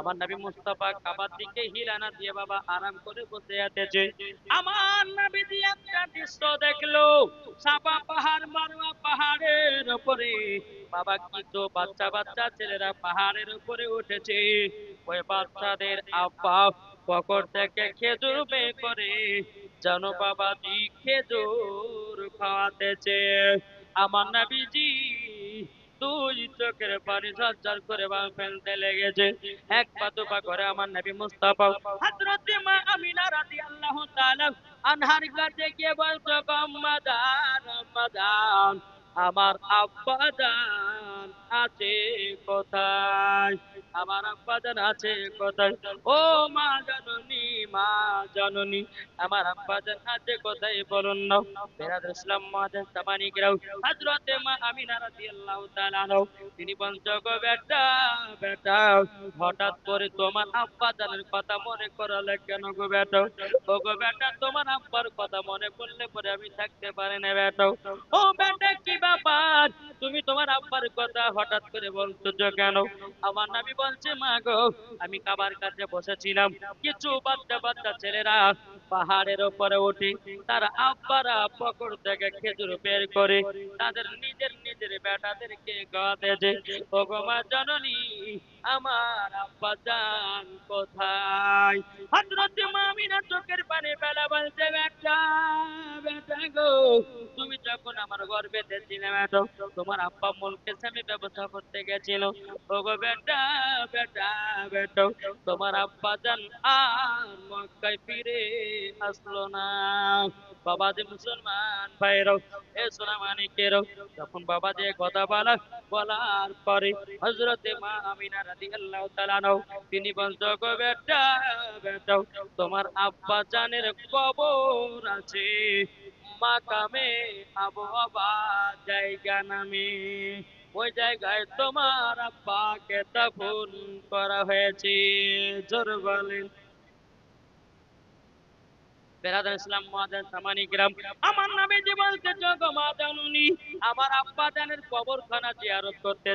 আমার নবী মুস্তাফা কাবার দিকে হিলানা দিয়ে বাবা আরাম করে বসে আতেছে আমার নবী একটা দৃশ্য দেখল, সাপা পাহাড়, মারোয়া পাহাড়ের উপরে। বাবা কি তো বাচ্চা বাচ্চা ছেলেরা পাহাড়ের উপরে উঠেছে। ওই বাচ্চাদের আব্বা পকর থেকে খেজুর বে করে যেন বাবা দি খেজুর খাওয়াতেছে। আমার নাবিজি দুই চোখের পানি সঞ্চার করে বা ফেলতে লেগেছে। এক পা দুপা করে আমার নবী মুস্তাফা। হযরত মা আমিনা রাদিয়াল্লাহু তাআলা আনহার কাছে গিয়ে বলতো আম্মাদান আম্মাদান আমার আব্বা জান আছে কোথায়? আমার আব্বা জান আছে কোথায়? ও মা জননী মা জননী, আমার আব্বা জান আছে কোথায় বলুন না? বেরাদ ইসলাম মাদের সামানি গিরাও হযরতে মা আমিনা রাদিয়াল্লাহু তাআলা আনহু, তিনি গো বেটা বেটা, হঠাৎ করে তোমার আব্বা জানের কথা মনে করালে কেন গো বেটা? ও গো বেটা, তোমার আব্বার কথা মনে করলে পরে আমি থাকতে পারি না বেটা। ও বেটা, কি ব্যাপার? তুমি তোমার আব্বার কথা হঠাৎ করে বলছো যে কেন? আমার নামি বলছে, মা গো, আমি কাবার কাছে বসেছিলাম। কিছু বাচ্চা বাচ্চা ছেলেরা পাহাড়ের উপরে উঠে তারা আব্বারা পকড় থেকে খেজুর বের করে তাদের নিজের নিজের বেটাদেরকে গাতেছে ও গো মা জননী, আমার আব্বা জান কোথায়? হযরত মামিনা চোখের পানি বেলা বলছে, বেটা বেটা গো তুমি যখন আমার গর্ভেতে ছিলে বেটা তোমার আব্বা মুলকে স্বামী ব্যবসা করতে গেছিল। ও গো বেটা বেটা বেটা, তোমার আব্বা জান আর মক্কায় ফিরে আসলো না। বাবা যে মুসলমান ভাইরাও এ সোনা মানিকেরও যখন বাবা যে কথা বলা, বলার পরে হজরতে মা আমিনা রাদিয়াল্লাহু তাআলা নও তিনি বলছো গো বেটা বেটা, তোমার আব্বা জানের কবর আছে। মাকামে আবহাওয়া জায়গা নামে। ওই জায়গায় তোমার আব্বাকে দাফন করা হয়েছে। জোর বলেন। আমার যে করতে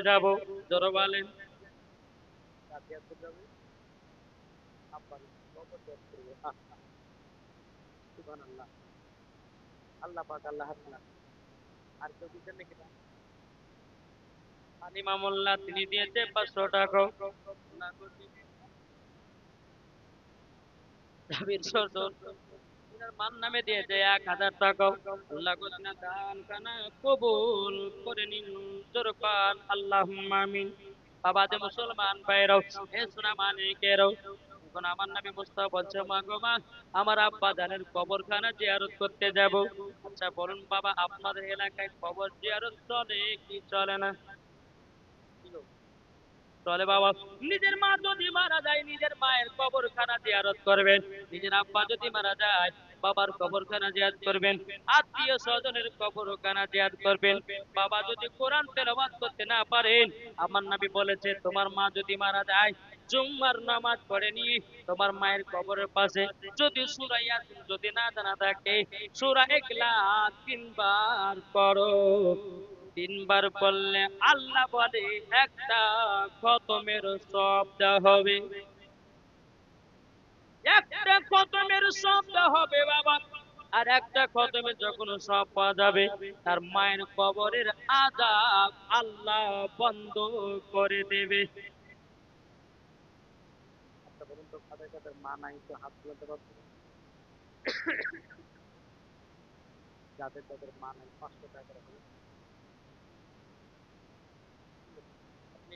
আল্লাহ পাক আল্লাহ আর কেউ নাকি তিনি দিয়েছে পাঁচশো টাকা। মান নামে দিয়েছে এক হাজার কবুল করে নিন আল্লাহ বাবা যে মুসলমান আমার নামে বলছে, মা গো মা, আমার আব্বা জানের কবরখানা জিয়ারত করতে যাব। আচ্ছা বলুন বাবা, আপনাদের এলাকায় কবর জিয়ারত চলে কি চলে না? চলে বাবা, নিজের মা যদি মারা যায়, নিজের মায়ের জিয়ারত করবেন। নিজের আব্বা যদি মারা যায়, বাবার জিয়াদ করবেন। আত্মীয় স্বজনের কবরখানা জিয়াদ করবেন। বাবা যদি কোরআন তেলাওয়াত করতে না পারেন, আমার নবী বলেছে, তোমার মা যদি মারা যায় জুম্মার নামাজ পড়েনি। তোমার মায়ের কবরের পাশে যদি সূরা ইয়াসিন যদি না জানা থাকে, সূরা ইখলাস তিনবার পড়ো। তিনবার পড়লে আল্লাহ বলে, একটা খতমের শব্দ হবে। একটা খতমের শব্দ হবে বাবা। আর একটা খতমে যখন সব পাওয়া যাবে, তার মায়ের কবরের আজাব আল্লাহ বন্ধ করে দেবে আচ্ছা বলুন তো কাদের কাদের মা নাই তো হাত তুলতে পারছে যাদের যাদের মা নাই পাঁচশো টাকা করে আপনি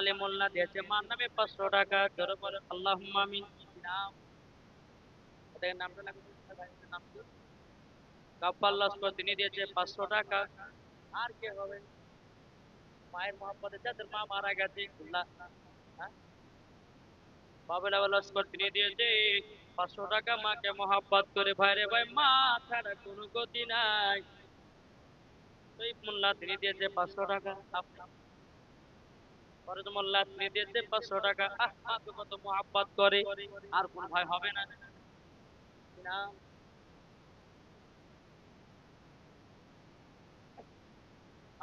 আলী মোল্লা দিয়েছে, মার নামে পাঁচশো টাকা বলে আল্লাহ নাম? ওদের নামটা লাগবে নাম তিনি দিয়েছে পাঁচশো টাকা। আর কে হবে? মায়ের মহাব্বতে যাদের মা মারা গেছে আল্লাহ হ্যাঁ? লস্কর তিনি দিয়েছে। পাঁচশো টাকা মাকে মহাব্বত করে। ভাইরে ভাই, মা ছাড়া কোনো গতি নাই। মোল্লা তিনি দিয়েছে পাঁচশো টাকা। ফরজ মোল্লা তিনি দিয়েছে পাঁচশো টাকা। আহ কত করে। আর কোন ভাই হবে না।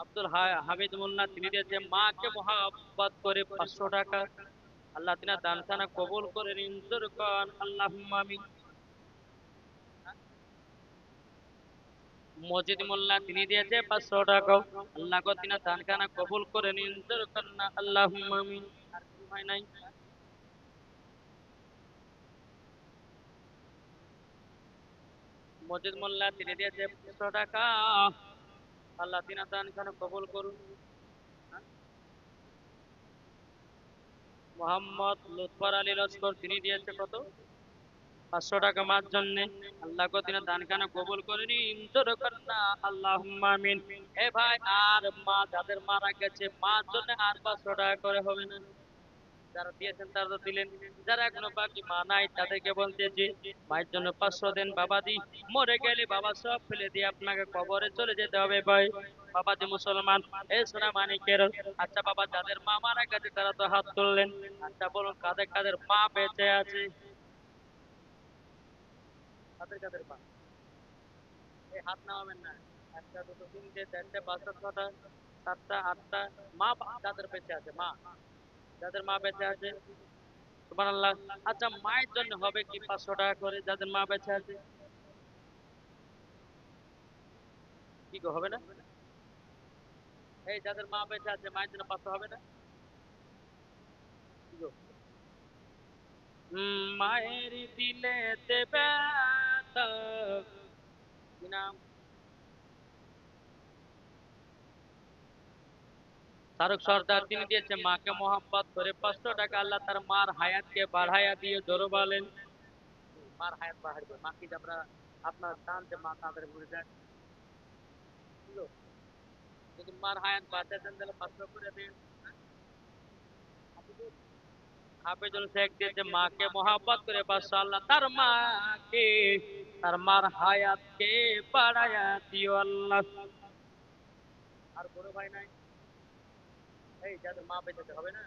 আব্দুল হামিদ মোল্লা তিনি দিয়েছে মাকে মহাব্বত করে পাঁচশো টাকা। আল্লাহ তিনা দান খানা কবুল করে নিন। কন আল্লাহ মসজিদ মোল্লা তিনি দিয়েছে পাঁচশো টাকা। আল্লাহ তিনা দান খানা কবুল করে নিন। কন না আল্লাহ নাই মসজিদ মোল্লা তিনি দিয়েছে পাঁচশো টাকা। আল্লাহ তিনা দান খান কবল করুন। মোহাম্মদ লুৎফর আলী লস্কর, তিনি দিয়েছে কত? পাঁচশো টাকা মার জন্য। আল্লাহ তিনি দানখানা কবুল করে নিন তোর কন্যা আল্লাহ এ ভাই, আর মা, যাদের মারা গেছে, মার জন্য আর পাঁচশো টাকা করে হবে না। যারা দিয়েছেন তারা তো দিলেন। যারা এখনও বাকি মা নাই, তাদেরকে বলতেছি মায়ের জন্য পাঁচশো দেন বাবাজি মরে গেলে বাবা সব ফেলে দিয়ে আপনাকে কবরে চলে যেতে হবে ভাই। বাবাজি মুসলমান। এই সোনা মানিকের আচ্ছা বাবা, যাদের মা মারা গেছে তারা তো হাত তুললেন। আচ্ছা বলুন, কাদের কাদের মা বেঁচে আছে? মা? যাদের বেঁচে আছে, মা। যাদের মা বেঁচে আছে, সুবহানাল্লাহ। আচ্ছা মায়ের জন্য হবে কি পাঁচশো টাকা করে? যাদের মা বেঁচে আছে। কি হবে না? এই যাদের মা বেঁচে আছে, মায়ের জন্য পাঁচশো হবে না? মায়ের দিলে দেবে নাম? শাহরুখ সর্দার, তিনি দিয়েছে মাকে মোহাম্মত করে পাঁচশো টাকা আল্লাহ তার মার হায়াতকে বাড়াইয়া দিয়ে জোরে বলেন। মার হায়াত বাড়াইবে, মা কি আমরা আপনার দান যে মা তাদের মরে যায়? যদি মার হায়াত বাঁচা দেন তাহলে পাঁচশো করে দিন। হাফিজুল শেখ দিয়েছে মাকে মোহাম্মত করে পাঁচশো আল্লাহ তার মাকে, তার মার হায়াতকে বাড়াইয়া দিও আল্লাহ। আর বড় ভাই নাই? এই যাদের মা বেঁচে হবে না।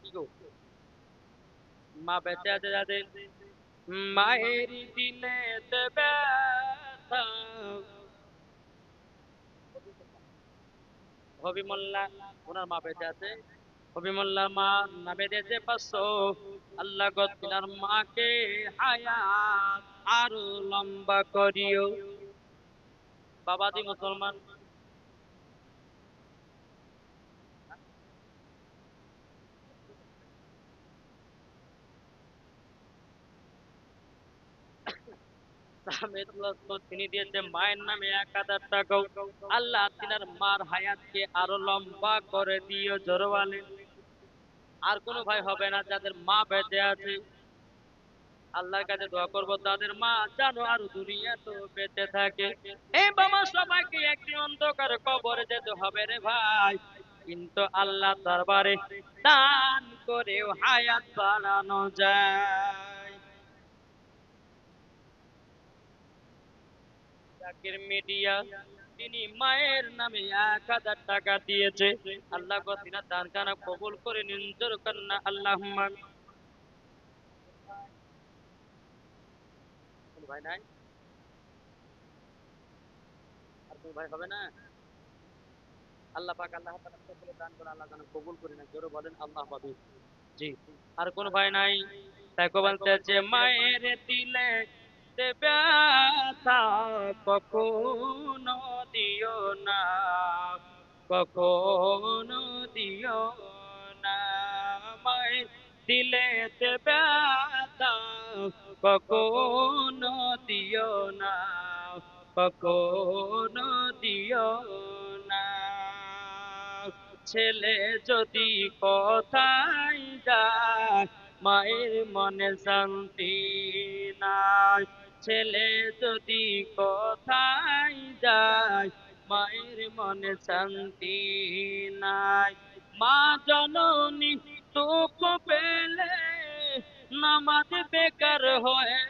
কি গো? মা বেঁচে আছে যাদের। মায়ের দিলে দেবে হবি মোল্লা ওনার মা বেঁচে আছে। হবি মোল্লার মা নামে আল্লাহ মাকে হায়াত আরও লম্বা করিও। বাবাজি মুসলমান তিনি মায়ের নামে এক হাজার আল্লাহ তিনার মার হায়াতকে আরও লম্বা করে আর কোনো ভাই হবে না, যাদের মা বেঁচে আছে। আল্লাহর কাছে দোয়া করব, তাদের মা জানো আর দুনিয়া তো বেঁচে থাকে। এই বাবা, সবাইকে একটি অন্ধকার কবরে যেতে হবে রে ভাই। কিন্তু আল্লাহ দরবারে দান করেও হায়াত বাড়ানো যায়। জাকির মিডিয়া। তিনি মায়ের নামে এক হাজার টাকা দিয়েছে। আল্লাহ গো, তিনা দান কানা কবুল করে নিন। জোর কন্যা আল্লাহ ভাই নাই? আর কোন ভাই হবে না? আল্লাহ পাক আল্লাহ কবুল করে না বলেন, আল্লাহ জি, আর কোন ভাই নাই। তাই কো বলতেছে মায়ের দিলে ব্যথা কখনো দিও না, কখনো দিও না। মায়ের দিলে ব্যথা কখনো দিও না, কখনো দিও না। ছেলে যদি কোথায় যায়, মায়ের মনে শান্তি নাই। ছেলে যদি কোথায় যায়, মায়ের মনে শান্তি নাই। মা জননী দুঃখ পেলে নামাজ বেকার হয়ে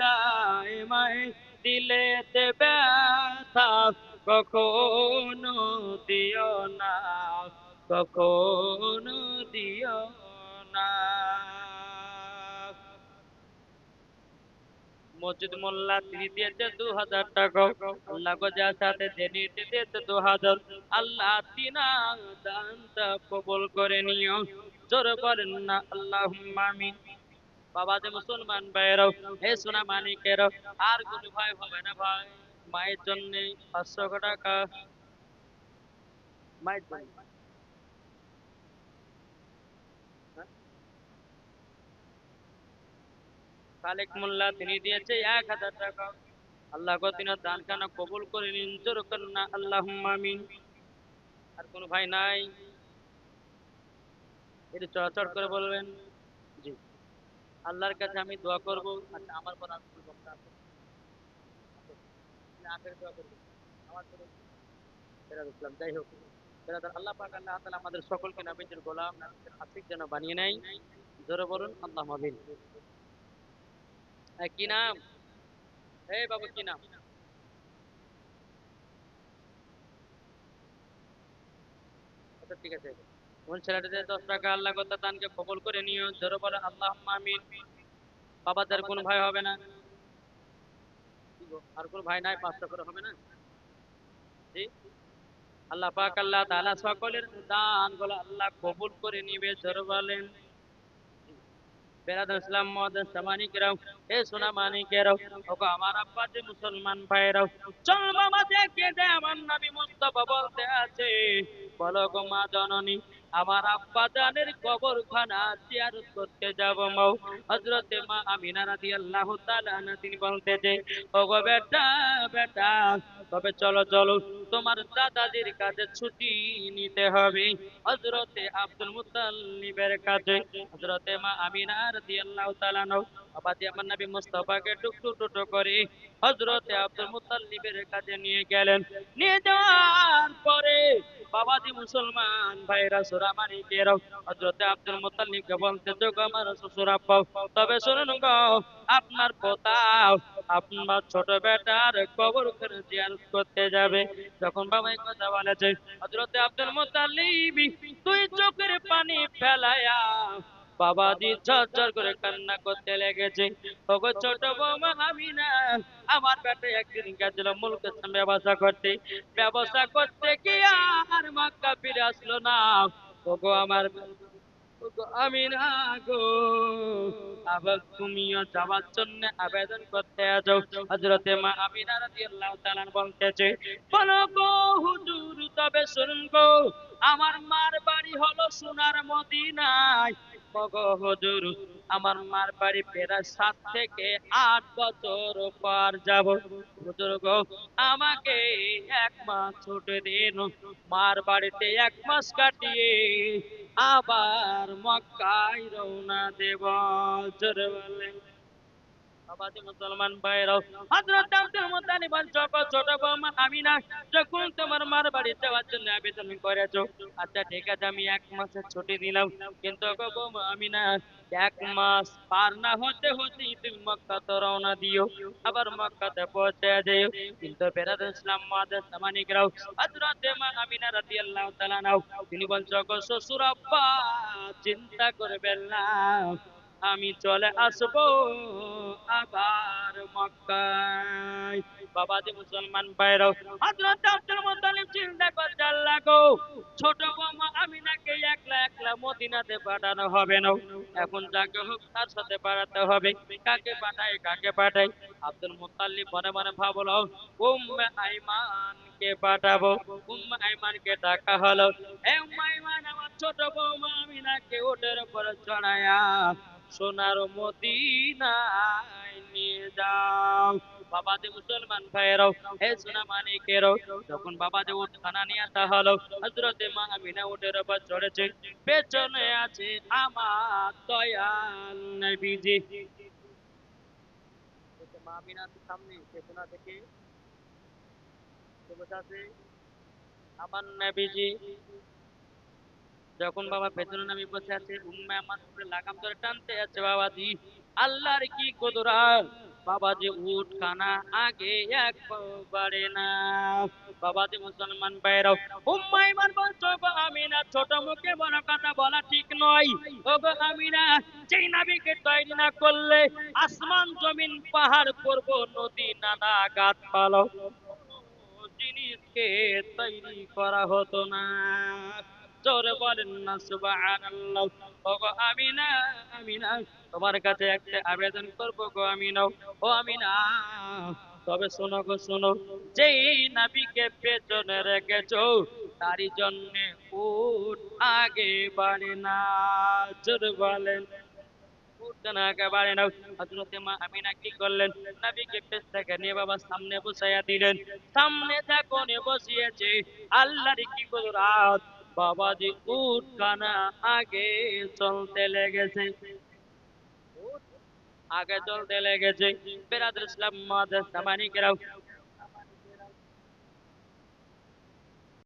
যায়। মায়ের দিলে ব্যথা কখনো দিও না, কখনো দিও না। মসজিদ মোল্লা তিনি দিয়েছে দু হাজার টাকা। আল্লাহ গজার সাথে জেনে দিয়েছে দু হাজার আল্লাহ তিনা দানটা কবুল করে নিও। জোর করেন না আল্লাহ আমিন। বাবা যে মুসলমান ভাইয়েরাও, হে সোনা মানিকেরও, আর কোনো ভাই হবে না ভাই। মায়ের জন্য পাঁচশো টাকা। মায়ের জন্য। খালেক মোল্লা তিনি দিয়েছে এক হাজার টাকা। আল্লাহ দান কবুল করে নিন না আল্লাহ আর ভাই নাই? করে বলবেন? জি। আল্লাহর কাছে আমি দোয়া আচ্ছা আমার পর ফেরাদ আল্লাহ আমাদের সকলকে নবীজির গোলাম আশিক যেন বানিয়ে নেয়। জোরে বলুন আল্লাহ হ্যাঁ, কি নাম? এই বাবু, কি নাম? আচ্ছা ঠিক আছে। কোন দশ টাকা আল্লাহ কথা কবল করে নিও। জোরে বলে আল্লাহ আমিন। বাবাদের কোন ভাই হবে না। আর কোন ভাই নাই? পাঁচটা করে হবে না? জি? আল্লাহ পাক আল্লাহ তাআলা সকলের দানগুলো আল্লাহ কবুল করে নিবে। জোরে বলেন বেরাদ ইসলাম মহাদেশ সামানিকেরাও এ সোনা মানিকেরাও ওগো আমার আব্বা যে মুসলমান ভাইরাও চল বাবা দেখে দে আমার নবী মুস্তফা বলতে আছে। বলো গো মা জননী আমার আব্বা জানের কবর খানা জিয়ারত করতে যাব মাও হযরতে মা আমিনা রাদিয়াল্লাহু তাআলা আনহা, তিনি বলতে যে, ওগো বেটা বেটা, তবে চলো চলো, তোমার দাদাজির কাছে ছুটি নিতে হবে। হযরতে আব্দুল মুত্তালিবের কাছে হযরতে মা আমিনা রাদিয়াল্লাহু তাআলা আনহা, আবাদি আমার নবী মুস্তাফাকে টুকটু টুকটু করে হযরতে আব্দুল মুত্তালিবের কাছে নিয়ে গেলেন। নিয়ে যাওয়ার পরে বাবাজি মুসলমান ভাইরা সুরামানি কেরাও হযরতে আব্দুল মুত্তালিবকে বলতে তো গো আমার শ্বশুর আব্বা, তবে শুনুন গো, আপনার পোতাও আপনার ছোট বেটার কবর করে জিয়ারত করতে যাবে। যখন বাবা এই কথা বলেছে, হযরতে আব্দুল মুত্তালিব তুই চোখের পানি ফেলায়া বাবাজি ঝরঝর করে কান্না করতে লেগেছে। ওগো ছোট বৌমা, আমি না, আমার বেটা একদিন গেছিল মুলকে ব্যবসা করতে। ব্যবসা করতে গিয়ে আর মাক্কা ফিরে আসলো না। ওগো আমার আমি না গো, আবার তুমিও যাওয়ার জন্য আবেদন করতে আছো হযরতে মা বলতেছে, বলো গো হুজুর, তবে আমার মার বাড়ি হলো সোনার মদিনায়। হুজুর আমার মার বাড়ি ফেরার সাত থেকে আট বছর পর যাব। হুজুর গো, আমাকে এক মাস ছুটে দিন, মার বাড়িতে এক মাস কাটিয়ে আবার মক্কায় রওনা দেব। জোরে বলেন। আচ্ছা আবার মক্কাতে পৌঁছে কিন্তু তিনি শ্বশুর আব্বা চিন্তা করবেন না। আমি চলে আসব আবার মক্কায়। বাবা যে মুসলমান ভাইরাও, হযরত আব্দুল মুত্তালিব চিন্তা করতে আল্লাহ গো ছোট বৌমা আমিনাকে একলা একলা মদিনাতে পাঠানো হবে না। এখন যাকে হোক তার সাথে পাঠাতে হবে। কাকে পাঠাই কাকে পাঠাই আব্দুল মুত্তালিব মনে মনে ভাবলো, উম্মে আইমানকে পাঠাবো। উম্মে আইমানকে ডাকা হলো। এ উম্মে আইমান আমার ছোট বৌমা আমিনাকে ওটের উপর চড়ায়া সোনার মদিনায় নিয়ে যাও। বাবা যে মুসলমান ভাইয়েরাও, হে সোনা মানিকেরও, যখন বাবা যে উঠ খানা নিয়ে আসা হলো হজরতে মা আমিনা উঠের উপর চড়েছে। পেছনে আছে আমার দয়াল নবীজি। আমার নবীজি। যখন বাবা পেছনে নামে বসে আছে, উম্মে আমার উপরে লাগাম ধরে টানতে আছে, বাবাজি, আল্লাহর কি কুদরত? বাবাজি উট খানা আগে এক বাড়ে না। বাবাজি, মুসলমান ভাইরাও উম্মাই মান বলছো গো আমিনা, ছোট মুখে বড় কথা বলা ঠিক নয়। ও গো আমিনা, যেই নাবিকে তৈরি না করলে আসমান, জমিন, পাহাড় পর্বত নদী নানা গাছপালা জিনিসকে তৈরি করা হতো না। জোরে বলেন না সুবহানাল্লাহ ওগো আমিনা আমিনা তোমার কাছে একটা আবেদন করব গো আমিনা ও আমিনা, তবে শোনো গো, শোনো। যেই নবীকে পেছনে রেখেছো, তারই জন্য উঠ আগে বাড়ে না, জোরে বলেন। আমিনা কি করলেন? নবীকে বাবা সামনে বসাইয়া দিলেন। সামনে বসিয়েছে। কি কুদরত? বাবাজি উট কানা আগে চলতে লেগেছে। আগে চলতে লেগেছে। বেরাদুল ইসলাম মাদ্রাসা সামানিকেরাও